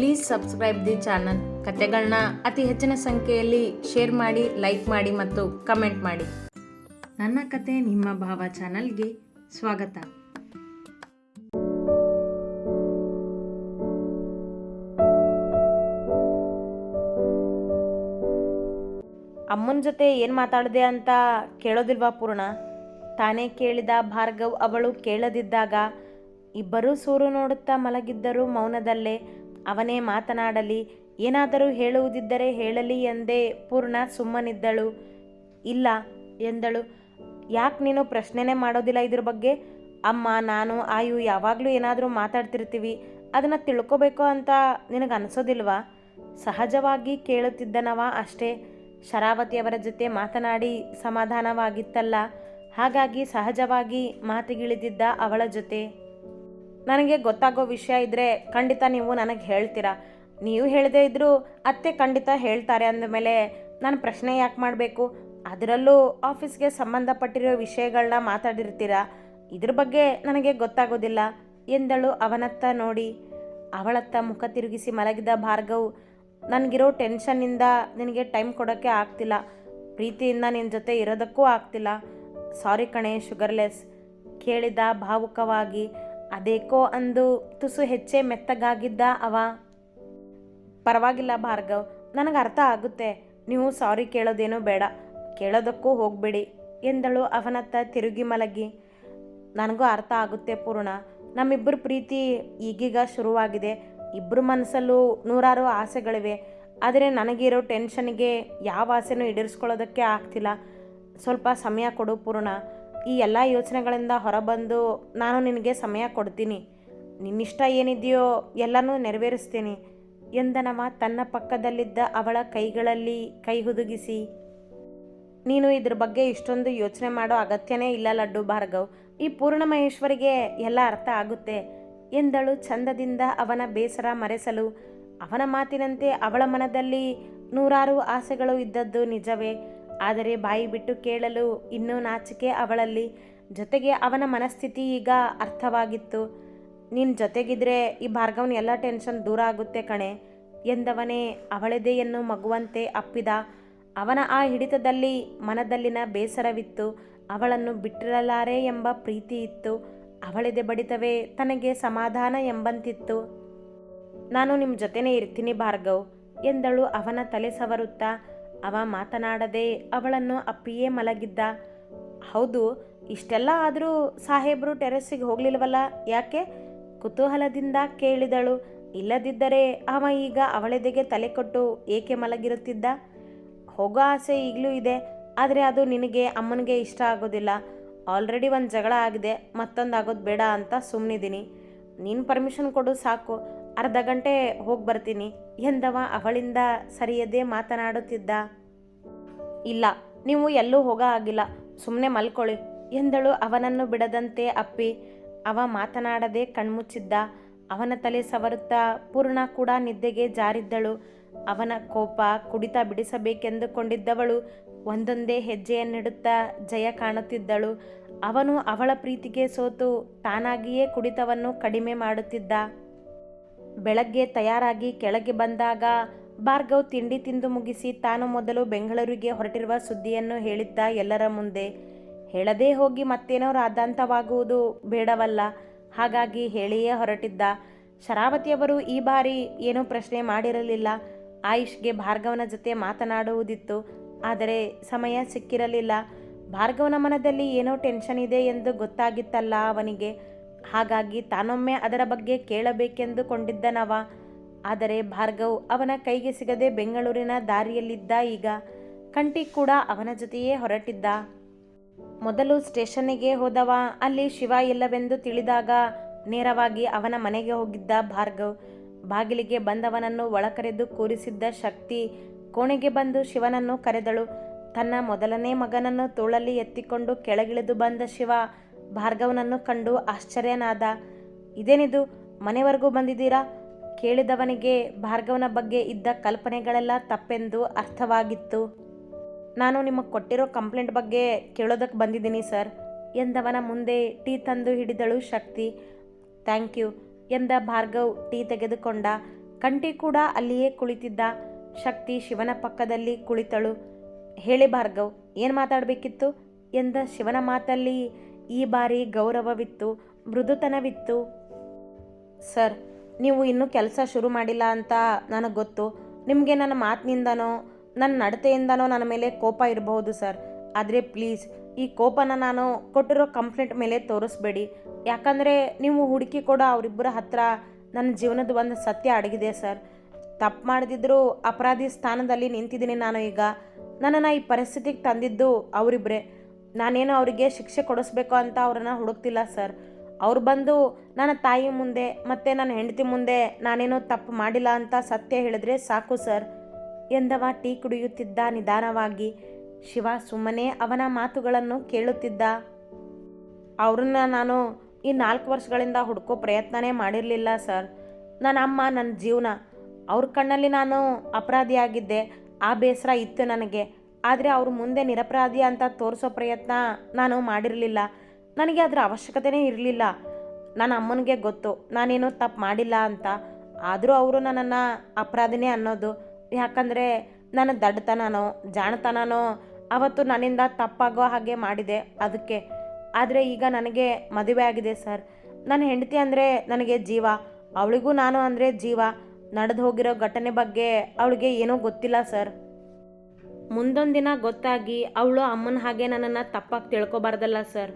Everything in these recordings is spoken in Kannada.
ಪ್ಲೀಸ್ ಸಬ್ಸ್ಕ್ರೈಬ್ ದಿ ಚಾನಲ್ ಕತೆಗಳನ್ನ ಅತಿ ಹೆಚ್ಚಿನ ಸಂಖ್ಯೆಯಲ್ಲಿ ಶೇರ್ ಮಾಡಿ ಲೈಕ್ ಮಾಡಿ ಮತ್ತು ಕಮೆಂಟ್ ಮಾಡಿ. ನನ್ನ ಕತೆ ನಿಮ್ಮ ಭಾವ ಚಾನಲ್ಗೆ ಸ್ವಾಗತ. ಅಮ್ಮನ ಜೊತೆ ಏನು ಮಾತಾಡಿದೆ ಅಂತ ಕೇಳೋದಿಲ್ವಾ ಪೂರ್ಣ? ತಾನೇ ಕೇಳಿದ ಭಾರ್ಗವ್ ಅವಳು ಕೇಳದಿದ್ದಾಗ ಇಬ್ಬರೂ ಸೂರು ನೋಡುತ್ತಾ ಮಲಗಿದ್ದರು ಮೌನದಲ್ಲೇ. ಅವನೇ ಮಾತನಾಡಲಿ, ಏನಾದರೂ ಹೇಳುವುದಿದ್ದರೆ ಹೇಳಲಿ ಎಂದೇ ಪೂರ್ಣ ಸುಮ್ಮನಿದ್ದಳು. ಇಲ್ಲ ಎಂದಳು. ಯಾಕೆ ನೀನು ಪ್ರಶ್ನೆನೇ ಮಾಡೋದಿಲ್ಲ ಇದ್ರ ಬಗ್ಗೆ? ಅಮ್ಮ, ನಾನು, ಆಯು, ಯಾವಾಗಲೂ ಏನಾದರೂ ಮಾತಾಡ್ತಿರ್ತೀವಿ. ಅದನ್ನು ತಿಳ್ಕೊಬೇಕು ಅಂತ ನಿನಗೆ ಅನಿಸೋದಿಲ್ವಾ ಸಹಜವಾಗಿ ಕೇಳುತ್ತಿದ್ದನವ ಅಷ್ಟೇ. ಶರಾವತಿಯವರ ಜೊತೆ ಮಾತನಾಡಿ ಸಮಾಧಾನವಾಗಿತ್ತಲ್ಲ. ಹಾಗಾಗಿ ಸಹಜವಾಗಿ ಮಾತಿಗಿಳಿದಿದ್ದ ಅವಳ ಜೊತೆ. ನನಗೆ ಗೊತ್ತಾಗೋ ವಿಷಯ ಇದ್ದರೆ ಖಂಡಿತ ನೀವು ನನಗೆ ಹೇಳ್ತೀರಾ? ನೀವು ಹೇಳದೇ ಇದ್ದರೂ ಅತ್ತೆ ಖಂಡಿತ ಹೇಳ್ತಾರೆ ಅಂದಮೇಲೆ ನಾನು ಪ್ರಶ್ನೆ ಯಾಕೆ ಮಾಡಬೇಕು? ಅದರಲ್ಲೂ ಆಫೀಸ್ಗೆ ಸಂಬಂಧಪಟ್ಟಿರೋ ವಿಷಯಗಳನ್ನ ಮಾತಾಡಿರ್ತೀರಾ? ಇದ್ರ ಬಗ್ಗೆ ನನಗೆ ಗೊತ್ತಾಗೋದಿಲ್ಲ. ಎಂದಳು ಅವನತ್ತ ನೋಡಿ. ಅವಳತ್ತ ಮುಖ ತಿರುಗಿಸಿ ಮಲಗಿದ ಭಾರ್ಗವ್, ನನಗಿರೋ ಟೆನ್ಷನ್ನಿಂದ ನಿನಗೆ ಟೈಮ್ ಕೊಡೋಕ್ಕೆ ಆಗ್ತಿಲ್ಲ. ಪ್ರೀತಿಯಿಂದ ನಿನ್ನ ಜೊತೆ ಇರೋದಕ್ಕೂ ಆಗ್ತಿಲ್ಲ. ಸಾರಿ ಕಣೆ, ಶುಗರ್ಲೆಸ್. ಕೇಳಿದ ಭಾವುಕವಾಗಿ ಅದೇಕೋ ಅಂದು ತುಸು ಹೆಚ್ಚೆ ಮೆತ್ತಗಾಗಿದ್ದ ಅವ. ಪರವಾಗಿಲ್ಲ ಭಾರ್ಗವ್, ನನಗೆ ಅರ್ಥ ಆಗುತ್ತೆ. ನೀವು ಸಾರಿ ಕೇಳೋದೇನೂ ಬೇಡ. ಕೇಳೋದಕ್ಕೂ ಹೋಗಬೇಡಿ ಎಂದಳು ಅವನತ್ತ ತಿರುಗಿ ಮಲಗಿ. ನನಗೂ ಅರ್ಥ ಆಗುತ್ತೆ ಪೂರ್ಣ. ನಮ್ಮಿಬ್ಬರ ಪ್ರೀತಿ ಈಗೀಗ ಶುರುವಾಗಿದೆ. ಇಬ್ಬರ ಮನಸ್ಸಲ್ಲೂ ನೂರಾರು ಆಸೆಗಳಿವೆ. ಆದರೆ ನನಗಿರೋ ಟೆನ್ಷನ್ಗೆ ಯಾವ ಆಸೆನೂ ಈಡೇರಿಸ್ಕೊಳ್ಳೋದಕ್ಕೆ ಆಗ್ತಿಲ್ಲ. ಸ್ವಲ್ಪ ಸಮಯ ಕೊಡು ಪೂರ್ಣ. ಈ ಎಲ್ಲ ಯೋಚನೆಗಳಿಂದ ಹೊರಬಂದು ನಾನು ನಿನಗೆ ಸಮಯ ಕೊಡ್ತೀನಿ. ನಿನ್ನಿಷ್ಟ ಏನಿದೆಯೋ ಎಲ್ಲನೂ ನೆರವೇರಿಸ್ತೀನಿ ಎಂದನವ ತನ್ನ ಪಕ್ಕದಲ್ಲಿದ್ದ ಅವಳ ಕೈಗಳಲ್ಲಿ ಕೈ ಹುದುಗಿಸಿ. ನೀನು ಇದ್ರ ಬಗ್ಗೆ ಇಷ್ಟೊಂದು ಯೋಚನೆ ಮಾಡೋ ಅಗತ್ಯನೇ ಇಲ್ಲ ಲಡ್ಡು ಭಾರ್ಗವ್. ಈ ಪೂರ್ಣ ಮಹೇಶ್ವರಿಗೆ ಎಲ್ಲ ಅರ್ಥ ಆಗುತ್ತೆ ಎಂದಳು ಚಂದದಿಂದ ಅವನ ಬೇಸರ ಮರೆಸಲು. ಅವನ ಮಾತಿನಂತೆ ಅವಳ ಮನದಲ್ಲಿ ನೂರಾರು ಆಸೆಗಳು ಇದ್ದದ್ದು ನಿಜವೇ. ಆದರೆ ಬಾಯಿ ಬಿಟ್ಟು ಕೇಳಲು ಇನ್ನೂ ನಾಚಿಕೆ ಅವಳಲ್ಲಿ. ಜೊತೆಗೆ ಅವನ ಮನಸ್ಥಿತಿ ಈಗ ಅರ್ಥವಾಗಿತ್ತು. ನಿನ್ನ ಜೊತೆಗಿದ್ರೆ ಈ ಭಾರ್ಗವನ ಎಲ್ಲ ಟೆನ್ಷನ್ ದೂರ ಆಗುತ್ತೆ ಕಣೆ, ಎಂದವನೇ ಅವಳೆದೆಯನ್ನು ಮಗುವಂತೆ ಅಪ್ಪಿದ. ಅವನ ಆ ಹಿಡಿತದಲ್ಲಿ ಮನದಲ್ಲಿನ ಬೇಸರವಿತ್ತು. ಅವಳನ್ನು ಬಿಟ್ಟಿರಲಾರೆ ಎಂಬ ಪ್ರೀತಿ ಇತ್ತು. ಅವಳೆದೆ ಬಡಿತವೇ ತನಗೆ ಸಮಾಧಾನ ಎಂಬಂತಿತ್ತು. ನಾನು ನಿಮ್ಮ ಜೊತೆನೇ ಇರ್ತೀನಿ ಭಾರ್ಗವ್, ಎಂದಳು ಅವನ ತಲೆ ಸವರುತ್ತಾ. ಅವ ಮಾತನಾಡದೆ ಅವಳನ್ನು ಅಪ್ಪಿಯೇ ಮಲಗಿದ್ದ. ಹೌದು, ಇಷ್ಟೆಲ್ಲ ಆದರೂ ಸಾಹೇಬರು ಟೆರೆಸ್ಸಿಗೆ ಹೋಗ್ಲಿಲ್ವಲ್ಲ? ಯಾಕೆ? ಕುತೂಹಲದಿಂದ ಕೇಳಿದಳು. ಇಲ್ಲದಿದ್ದರೆ ಅವ ಈಗ ಅವಳೆದೆಗೆ ತಲೆ ಕೊಟ್ಟು ಏಕೆ ಮಲಗಿರುತ್ತಿದ್ದ? ಹೋಗೋ ಆಸೆ ಈಗಲೂ ಇದೆ, ಆದರೆ ಅದು ನಿನಗೆ ಅಮ್ಮನಿಗೆ ಇಷ್ಟ ಆಗೋದಿಲ್ಲ. ಆಲ್ರೆಡಿ ಒಂದು ಜಗಳ ಆಗಿದೆ, ಮತ್ತೊಂದು ಆಗೋದು ಬೇಡ ಅಂತ ಸುಮ್ಮನಿದ್ದೀನಿ ನೀನು ಪರ್ಮಿಷನ್ ಕೊಡು ಸಾಕು. ಅರ್ಧ ಗಂಟೆ ಹೋಗಿ ಬರ್ತೀನಿ. ಎಂದವ ಅವಳಿಂದ ಸರಿಯದೇ ಮಾತನಾಡುತ್ತಿದ್ದ. ಇಲ್ಲ, ನೀವು ಎಲ್ಲೂ ಹೋಗ ಆಗಿಲ್ಲ. ಸುಮ್ಮನೆ ಮಲ್ಕೊಳ್ಳಿ ಎಂದಳು ಅವನನ್ನು ಬಿಡದಂತೆ ಅಪ್ಪಿ. ಅವ ಮಾತನಾಡದೆ ಕಣ್ಮುಚ್ಚಿದ್ದ. ಅವನ ತಲೆ ಸವರುತ್ತಾ ಪೂರ್ಣ ಕೂಡ ನಿದ್ದೆಗೆ ಜಾರಿದ್ದಳು. ಅವನ ಕೋಪ ಕುಡಿತ ಬಿಡಿಸಬೇಕೆಂದುಕೊಂಡಿದ್ದವಳು ಒಂದೊಂದೇ ಹೆಜ್ಜೆಯನ್ನಿಡುತ್ತಾ ಜಯ ಕಾಣುತ್ತಿದ್ದಳು. ಅವನು ಅವಳ ಪ್ರೀತಿಗೆ ಸೋತು ತಾನಾಗಿಯೇ ಕುಡಿತವನ್ನು ಕಡಿಮೆ ಮಾಡುತ್ತಿದ್ದ. ಬೆಳಗ್ಗೆ ತಯಾರಾಗಿ ಕೆಳಗೆ ಬಂದಾಗ ಭಾರ್ಗವ್ ತಿಂಡಿ ತಿಂದು ಮುಗಿಸಿ ತಾನು ಮೊದಲು ಬೆಂಗಳೂರಿಗೆ ಹೊರಟಿರುವ ಸುದ್ದಿಯನ್ನು ಹೇಳಿದ್ದ ಎಲ್ಲರ ಮುಂದೆ. ಹೇಳದೇ ಹೋಗಿ ಮತ್ತೇನೋ ರಾದಾಂತವಾಗುವುದು ಬೇಡವಲ್ಲ. ಹಾಗಾಗಿ ಹೇಳಿಯೇ ಹೊರಟಿದ್ದ. ಶರಾವತಿಯವರು ಈ ಬಾರಿ ಏನೂ ಪ್ರಶ್ನೆ ಮಾಡಿರಲಿಲ್ಲ. ಆಯುಷ್ಗೆ ಭಾರ್ಗವನ ಜೊತೆ ಮಾತನಾಡುವುದಿತ್ತು. ಆದರೆ ಸಮಯ ಸಿಕ್ಕಿರಲಿಲ್ಲ. ಭಾರ್ಗವನ ಮನದಲ್ಲಿ ಏನೋ ಟೆನ್ಷನ್ ಇದೆ ಎಂದು ಗೊತ್ತಾಗಿತ್ತಲ್ಲ ಅವನಿಗೆ. ಹಾಗಾಗಿ ತಾನೊಮ್ಮೆ ಅದರ ಬಗ್ಗೆ ಕೇಳಬೇಕೆಂದುಕೊಂಡಿದ್ದನವ. ಆದರೆ ಭಾರ್ಗವ್ ಅವನ ಕೈಗೆ ಸಿಗದೆ ಬೆಂಗಳೂರಿನ ದಾರಿಯಲ್ಲಿದ್ದ ಈಗ ಕಂಟಿ ಕೂಡ ಅವನ ಜೊತೆಯೇ ಹೊರಟಿದ್ದ. ಮೊದಲು ಸ್ಟೇಷನ್ನಿಗೆ ಹೋದವ, ಅಲ್ಲಿ ಶಿವ ಇಲ್ಲವೆಂದು ತಿಳಿದಾಗ ನೇರವಾಗಿ ಅವನ ಮನೆಗೆ ಹೋಗಿದ್ದ ಭಾರ್ಗವ್. ಬಾಗಿಲಿಗೆ ಬಂದವನನ್ನು ಒಳಕರೆದು ಕೂರಿಸಿದ್ದ ಶಕ್ತಿ ಕೋಣೆಗೆ ಬಂದು ಶಿವನನ್ನು ಕರೆದಳು. ತನ್ನ ಮೊದಲನೇ ಮಗನನ್ನು ತೋಳಲ್ಲಿ ಎತ್ತಿಕೊಂಡು ಕೆಳಗಿಳಿದು ಬಂದ ಶಿವ ಭಾರ್ಗವನನ್ನು ಕಂಡು ಆಶ್ಚರ್ಯನಾದ, ಇದೇನಿದು? ಮನೆವರೆಗೂ ಬಂದಿದ್ದೀರಾ? ಕೇಳಿದವನಿಗೆ ಭಾರ್ಗವನ ಬಗ್ಗೆ ಇದ್ದ ಕಲ್ಪನೆಗಳೆಲ್ಲ ತಪ್ಪೆಂದು ಅರ್ಥವಾಗಿತ್ತು. ನಾನು ನಿಮಗೆ ಕೊಟ್ಟಿರೋ ಕಂಪ್ಲೇಂಟ್ ಬಗ್ಗೆ ಕೇಳೋದಕ್ಕೆ ಬಂದಿದ್ದೀನಿ ಸರ್, ಎಂದವನ ಮುಂದೆ ಟೀ ತಂದು ಹಿಡಿದಳು ಶಕ್ತಿ. ಥ್ಯಾಂಕ್ ಯು, ಎಂದ ಭಾರ್ಗವ್ ಟೀ ತೆಗೆದುಕೊಂಡ. ಕಂಠಿ ಕೂಡ ಅಲ್ಲಿಯೇ ಕುಳಿತಿದ್ದ. ಶಕ್ತಿ ಶಿವನ ಪಕ್ಕದಲ್ಲಿ ಕುಳಿತಳು. ಹೇಳಿ ಭಾರ್ಗವ್, ಏನು ಮಾತಾಡಬೇಕಿತ್ತು? ಎಂದ ಶಿವನ ಮಾತಲ್ಲಿ ಈ ಬಾರಿ ಗೌರವವಿತ್ತು, ಮೃದುತನವಿತ್ತು. ಸರ್, ನೀವು ಇನ್ನೂ ಕೆಲಸ ಶುರು ಮಾಡಿಲ್ಲ ಅಂತ ನನಗೆ ಗೊತ್ತು. ನಿಮಗೆ ನನ್ನ ಮಾತಿನಿಂದನೋ, ನನ್ನ ನಡತೆಯಿಂದನೋ ನನ್ನ ಮೇಲೆ ಕೋಪ ಇರಬಹುದು ಸರ್. ಆದರೆ ಪ್ಲೀಸ್, ಈ ಕೋಪನ ನಾನು ಕೊಟ್ಟಿರೋ ಕಂಪ್ಲೇಂಟ್ ಮೇಲೆ ತೋರಿಸ್ಬೇಡಿ. ಯಾಕಂದರೆ ನೀವು ಹುಡುಕಿ ಕೊಡೋ ಅವರಿಬ್ಬರ ಹತ್ರ ನನ್ನ ಜೀವನದ ಒಂದು ಸತ್ಯ ಅಡಗಿದೆ ಸರ್. ತಪ್ಪು ಮಾಡದಿದ್ದರೂ ಅಪರಾಧಿ ಸ್ಥಾನದಲ್ಲಿ ನಿಂತಿದ್ದೀನಿ ನಾನು ಈಗ. ನನ್ನನ್ನು ಈ ಪರಿಸ್ಥಿತಿಗೆ ತಂದಿದ್ದು ಅವರಿಬ್ಬರೇ ನಾನೇನು ಅವರಿಗೆ ಶಿಕ್ಷೆ ಕೊಡಿಸ್ಬೇಕು ಅಂತ ಅವ್ರನ್ನ ಹುಡುಕ್ತಿಲ್ಲ ಸರ್. ಅವ್ರು ಬಂದು ನನ್ನ ತಾಯಿ ಮುಂದೆ ಮತ್ತು ನನ್ನ ಹೆಂಡತಿ ಮುಂದೆ ನಾನೇನೋ ತಪ್ಪು ಮಾಡಿಲ್ಲ ಅಂತ ಸತ್ಯ ಹೇಳಿದ್ರೆ ಸಾಕು ಸರ್. ಎಂದವ ಟೀ ಕುಡಿಯುತ್ತಿದ್ದ ನಿಧಾನವಾಗಿ. ಶಿವ ಸುಮ್ಮನೆ ಅವನ ಮಾತುಗಳನ್ನು ಕೇಳುತ್ತಿದ್ದ. ಅವ್ರನ್ನ ನಾನು ಈ ನಾಲ್ಕು ವರ್ಷಗಳಿಂದ ಹುಡ್ಕೋ ಪ್ರಯತ್ನನೇ ಮಾಡಿರಲಿಲ್ಲ ಸರ್. ನನ್ನ ಅಮ್ಮ, ನನ್ನ ಜೀವನ, ಅವ್ರ ಕಣ್ಣಲ್ಲಿ ನಾನು ಅಪರಾಧಿಯಾಗಿದ್ದೆ. ಆ ಬೇಸರ ಇತ್ತು ನನಗೆ. ಆದರೆ ಅವ್ರ ಮುಂದೆ ನಿರಪರಾಧಿ ಅಂತ ತೋರಿಸೋ ಪ್ರಯತ್ನ ನಾನು ಮಾಡಿರಲಿಲ್ಲ. ನನಗೆ ಅದರ ಅವಶ್ಯಕತೆನೇ ಇರಲಿಲ್ಲ. ನನ್ನ ಅಮ್ಮನಿಗೆ ಗೊತ್ತು, ನಾನೇನು ತಪ್ಪು ಮಾಡಿಲ್ಲ ಅಂತ. ಆದರೂ ಅವರು ನನ್ನನ್ನು ಅಪರಾಧಿನೇ ಅನ್ನೋದು. ಯಾಕಂದರೆ ನನ್ನ ದಡ್ಡತನನೋ, ಜಾಣತನನೋ ಅವತ್ತು ನನ್ನಿಂದ ತಪ್ಪಾಗೋ ಹಾಗೆ ಮಾಡಿದೆ ಅದಕ್ಕೆ. ಆದರೆ ಈಗ ನನಗೆ ಮದುವೆ ಆಗಿದೆ ಸರ್. ನನ್ನ ಹೆಂಡತಿ ಅಂದರೆ ನನಗೆ ಜೀವ. ಅವಳಿಗೂ ನಾನು ಅಂದರೆ ಜೀವ. ನಡೆದು ಹೋಗಿರೋ ಘಟನೆ ಬಗ್ಗೆ ಅವಳಿಗೆ ಏನೂ ಗೊತ್ತಿಲ್ಲ ಸರ್. ಮುಂದೊಂದು ದಿನ ಗೊತ್ತಾಗಿ ಅವಳು ಅಮ್ಮನ ಹಾಗೆ ನನ್ನನ್ನು ತಪ್ಪಾಗಿ ತಿಳ್ಕೊಬಾರ್ದಲ್ಲ ಸರ್.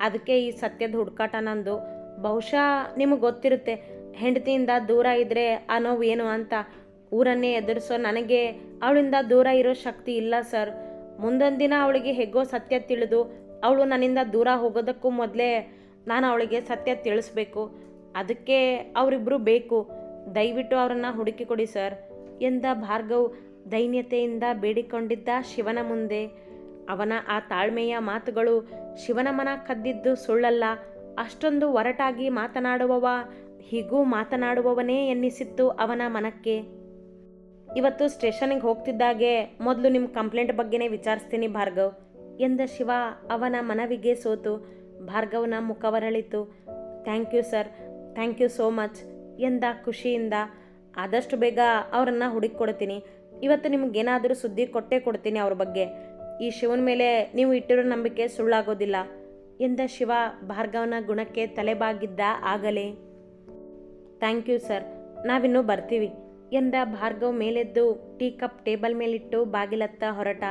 ಅದಕ್ಕೆ ಈ ಸತ್ಯದ ಹುಡುಕಾಟ ನಂದು. ಬಹುಶಃ ನಿಮಗೆ ಗೊತ್ತಿರುತ್ತೆ, ಹೆಂಡತಿಯಿಂದ ದೂರ ಇದ್ದರೆ ಆ ನೋವು ಏನು ಅಂತ. ಊರನ್ನೇ ಎದುರಿಸೋ ನನಗೆ ಅವಳಿಂದ ದೂರ ಇರೋ ಶಕ್ತಿ ಇಲ್ಲ ಸರ್. ಮುಂದೊಂದು ದಿನ ಅವಳಿಗೆ ಹೆಗ್ಗೋ ಸತ್ಯ ತಿಳಿದು ಅವಳು ನನ್ನಿಂದ ದೂರ ಹೋಗೋದಕ್ಕೂ ಮೊದಲೇ ನಾನು ಅವಳಿಗೆ ಸತ್ಯ ತಿಳಿಸ್ಬೇಕು. ಅದಕ್ಕೆ ಅವರಿಬ್ಬರು ಬೇಕು. ದಯವಿಟ್ಟು ಅವರನ್ನು ಹುಡುಕಿ ಕೊಡಿ ಸರ್. ಎಂದ ಭಾರ್ಗವ್ ದೈನ್ಯತೆಯಿಂದ ಬೇಡಿಕೊಂಡಿದ್ದ ಶಿವನ ಮುಂದೆ. ಅವನ ಆ ತಾಳ್ಮೆಯ ಮಾತುಗಳು ಶಿವನ ಮನ ಕದ್ದಿದ್ದು ಸುಳ್ಳಲ್ಲ. ಅಷ್ಟೊಂದು ಒರಟಾಗಿ ಮಾತನಾಡುವವ, ಹೀಗೂ ಮಾತನಾಡುವವನೇ ಎನ್ನಿಸಿತ್ತು ಅವನ ಮನಕ್ಕೆ. ಇವತ್ತು ಸ್ಟೇಷನಿಗೆ ಹೋಗ್ತಿದ್ದಾಗೆ, ಮೊದಲು ನಿಮ್ಮ ಕಂಪ್ಲೇಂಟ್ ಬಗ್ಗೆನೇ ವಿಚಾರಿಸ್ತೀನಿ ಭಾರ್ಗವ್, ಎಂದ ಶಿವ ಅವನ ಮನವಿಗೆ ಸೋತು. ಭಾರ್ಗವ್ನ ಮುಖವರಳಿತು thank you sir, thank you so much, ಎಂದ ಖುಷಿಯಿಂದ. ಆದಷ್ಟು ಬೇಗ ಅವರನ್ನು ಹುಡುಕೊಡ್ತೀನಿ ಇವತ್ತು ನಿಮಗೇನಾದರೂ ಸುದ್ದಿ ಕೊಟ್ಟೇ ಕೊಡ್ತೀನಿ ಅವ್ರ ಬಗ್ಗೆ. ಈ ಶಿವನ ಮೇಲೆ ನೀವು ಇಟ್ಟಿರೋ ನಂಬಿಕೆ ಸುಳ್ಳಾಗೋದಿಲ್ಲ. ಎಂದ ಶಿವ ಭಾರ್ಗವನ ಗುಣಕ್ಕೆ ತಲೆಬಾಗಿದ್ದ ಆಗಲೇ? Thank you sir. ನಾವಿನ್ನೂ ಬರ್ತೀವಿ. ಎಂದ ಭಾರ್ಗವ್ ಮೇಲೆದ್ದು ಟೀ ಕಪ್ ಟೇಬಲ್ ಮೇಲಿಟ್ಟು ಬಾಗಿಲತ್ತ ಹೊರಟ.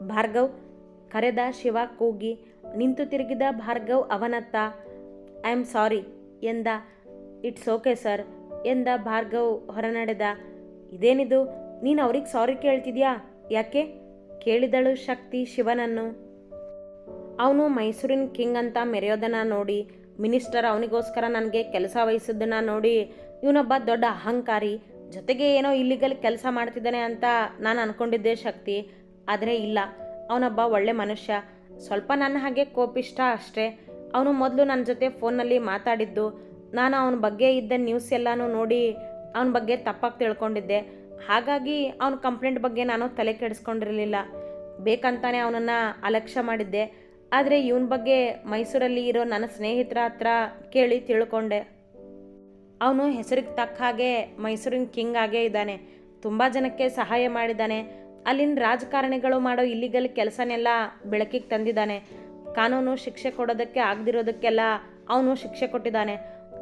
ಭಾರ್ಗವ್, ಕರೆದ ಶಿವ ಕೂಗಿ, ನಿಂತು ತಿರುಗಿದ ಭಾರ್ಗವ್ ಅವನತ್ತ. ಐ ಆಮ್ ಸಾರಿ ಎಂದ. ಇಟ್ಸ್ ಓಕೆ ಸರ್ ಎಂದ ಭಾರ್ಗವ್ ಹೊರನಡೆದ. ಇದೇನಿದು? ನೀನು ಅವ್ರಿಗೆ ಸಾರಿ ಕೇಳ್ತಿದ್ಯಾ? ಯಾಕೆ? ಕೇಳಿದಳು ಶಕ್ತಿ ಶಿವನನ್ನು. ಅವನು ಮೈಸೂರಿನ ಕಿಂಗ್ ಅಂತ ಮೆರೆಯೋದನ್ನು ನೋಡಿ, ಮಿನಿಸ್ಟರ್ ಅವನಿಗೋಸ್ಕರ ನನಗೆ ಕೆಲಸ ವಹಿಸಿದ್ದನ್ನ ನೋಡಿ, ಇವನೊಬ್ಬ ದೊಡ್ಡ ಅಹಂಕಾರಿ, ಜೊತೆಗೆ ಏನೋ ಇಲ್ಲಿಗಲ್ ಕೆಲಸ ಮಾಡ್ತಿದ್ದಾನೆ ಅಂತ ನಾನು ಅನ್ಕೊಂಡಿದ್ದೆ ಶಕ್ತಿ. ಆದರೆ ಇಲ್ಲ, ಅವನೊಬ್ಬ ಒಳ್ಳೆ ಮನುಷ್ಯ. ಸ್ವಲ್ಪ ನನ್ನ ಹಾಗೆ ಕೋಪಿಷ್ಟ ಅಷ್ಟೇ. ಅವನು ಮೊದಲು ನನ್ನ ಜೊತೆ ಫೋನಲ್ಲಿ ಮಾತಾಡಿದ್ದು. ನಾನು ಅವನ ಬಗ್ಗೆ ಇದ್ದ ನ್ಯೂಸ್ ಎಲ್ಲನೂ ನೋಡಿ, ಅವನ ಬಗ್ಗೆ ತಪ್ಪಾಗಿ ತಿಳ್ಕೊಂಡಿದ್ದೆ. ಹಾಗಾಗಿ ಅವನ ಕಂಪ್ಲೇಂಟ್ ಬಗ್ಗೆ ನಾನು ತಲೆ ಕೆಡಿಸ್ಕೊಂಡಿರಲಿಲ್ಲ. ಬೇಕಂತಾನೆ ಅವನನ್ನು ಅಲಕ್ಷ್ಯ ಮಾಡಿದ್ದೆ. ಆದರೆ ಇವನ ಬಗ್ಗೆ ಮೈಸೂರಲ್ಲಿ ಇರೋ ನನ್ನ ಸ್ನೇಹಿತರ ಹತ್ರ ಕೇಳಿ ತಿಳ್ಕೊಂಡೆ. ಅವನು ಹೆಸರಿಗೆ ತಕ್ಕ ಹಾಗೆ ಮೈಸೂರಿನ ಕಿಂಗ್ ಆಗೇ ಇದ್ದಾನೆ. ತುಂಬ ಜನಕ್ಕೆ ಸಹಾಯ ಮಾಡಿದ್ದಾನೆ. ಅಲ್ಲಿನ ರಾಜಕಾರಣಿಗಳು ಮಾಡೋ ಇಲ್ಲಿಗಲ್ ಕೆಲಸನೆಲ್ಲ ಬೆಳಕಿಗೆ ತಂದಿದ್ದಾನೆ. ಕಾನೂನು ಶಿಕ್ಷೆ ಕೊಡೋದಕ್ಕೆ ಆಗದಿರೋದಕ್ಕೆಲ್ಲ ಅವನು ಶಿಕ್ಷೆ ಕೊಟ್ಟಿದ್ದಾನೆ.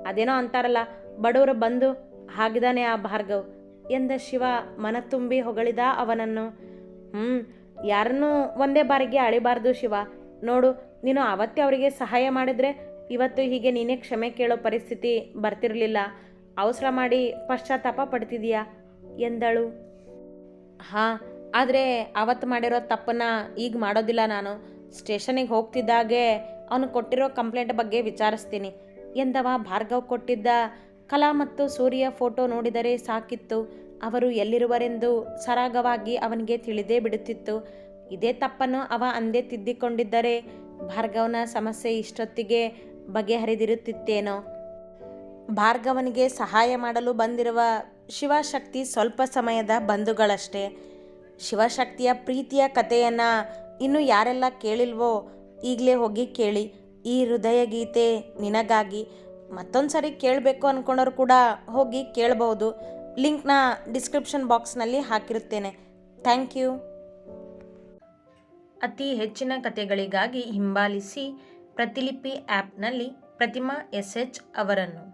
ಅದೇನೋ ಅಂತಾರಲ್ಲ, ಬಡವರು ಬಂದು ಹಾಗಿದ್ದಾನೆ ಆ ಭಾರ್ಗವ್. ಎಂದ ಶಿವ ಮನ ತುಂಬಿ ಹೊಗಳಿದ ಅವನನ್ನು. ಹ್ಞೂ ಯಾರನ್ನು ಒಂದೇ ಬಾರಿಗೆ ಅಳಿಬಾರ್ದು ಶಿವ. ನೋಡು, ನೀನು ಅವತ್ತೇ ಅವರಿಗೆ ಸಹಾಯ ಮಾಡಿದ್ರೆ ಇವತ್ತು ಹೀಗೆ ನೀನೇ ಕ್ಷಮೆ ಕೇಳೋ ಪರಿಸ್ಥಿತಿ ಬರ್ತಿರಲಿಲ್ಲ. ಅವಸರ ಮಾಡಿ ಪಶ್ಚಾತ್ತಾಪ ಪಡ್ತಿದೀಯಾ? ಎಂದಳು. ಹಾಂ, ಆದರೆ ಅವತ್ತು ಮಾಡಿರೋ ತಪ್ಪನ್ನ ಈಗ ಮಾಡೋದಿಲ್ಲ ನಾನು. ಸ್ಟೇಷನಿಗೆ ಹೋಗ್ತಿದ್ದಾಗೆ ಅವನು ಕೊಟ್ಟಿರೋ ಕಂಪ್ಲೇಂಟ್ ಬಗ್ಗೆ ವಿಚಾರಿಸ್ತೀನಿ. ಎಂದವ ಭಾರ್ಗವ್ ಕೊಟ್ಟಿದ್ದ ಕಲಾ ಮತ್ತು ಸೂರ್ಯ ಫೋಟೋ ನೋಡಿದರೆ ಸಾಕಿತ್ತು. ಅವರು ಎಲ್ಲಿರುವರೆಂದು ಸರಾಗವಾಗಿ ಅವನಿಗೆ ತಿಳಿದೇ ಬಿಡುತ್ತಿತ್ತು. ಇದೇ ತಪ್ಪನ್ನು ಅವ ಅಂದೇ ತಿದ್ದಿಕೊಂಡಿದ್ದರೆ ಭಾರ್ಗವನ ಸಮಸ್ಯೆ ಇಷ್ಟೊತ್ತಿಗೆ ಬಗೆಹರಿದಿರುತ್ತಿತ್ತೇನೋ. ಭಾರ್ಗವನಿಗೆ ಸಹಾಯ ಮಾಡಲು ಬಂದಿರುವ ಶಿವಶಕ್ತಿ ಸ್ವಲ್ಪ ಸಮಯದ ಬಂಧುಗಳಷ್ಟೇ. ಶಿವಶಕ್ತಿಯ ಪ್ರೀತಿಯ ಕಥೆಯನ್ನು ಇನ್ನು ಯಾರೆಲ್ಲ ಕೇಳಿಲ್ವೋ ಈಗಲೇ ಹೋಗಿ ಕೇಳಿ. ಈ ಹೃದಯ ಗೀತೆ ನಿನಗಾಗಿ. ಮತ್ತೊಂದು ಸಾರಿ ಕೇಳಬೇಕು ಅಂದ್ಕೊಂಡವ್ರು ಕೂಡ ಹೋಗಿ ಕೇಳಬಹುದು ಲಿಂಕ್ನ ಡಿಸ್ಕ್ರಿಪ್ಷನ್ ಬಾಕ್ಸ್ನಲ್ಲಿ ಹಾಕಿರುತ್ತೇನೆ. Thank you. ಅತಿ ಹೆಚ್ಚಿನ ಕಥೆಗಳಿಗಾಗಿ ಹಿಂಬಾಲಿಸಿ ಪ್ರತಿಲಿಪಿ ಆ್ಯಪ್ನಲ್ಲಿ ಪ್ರತಿಮಾ ಎಸ್ ಎಚ್ ಅವರನ್ನು.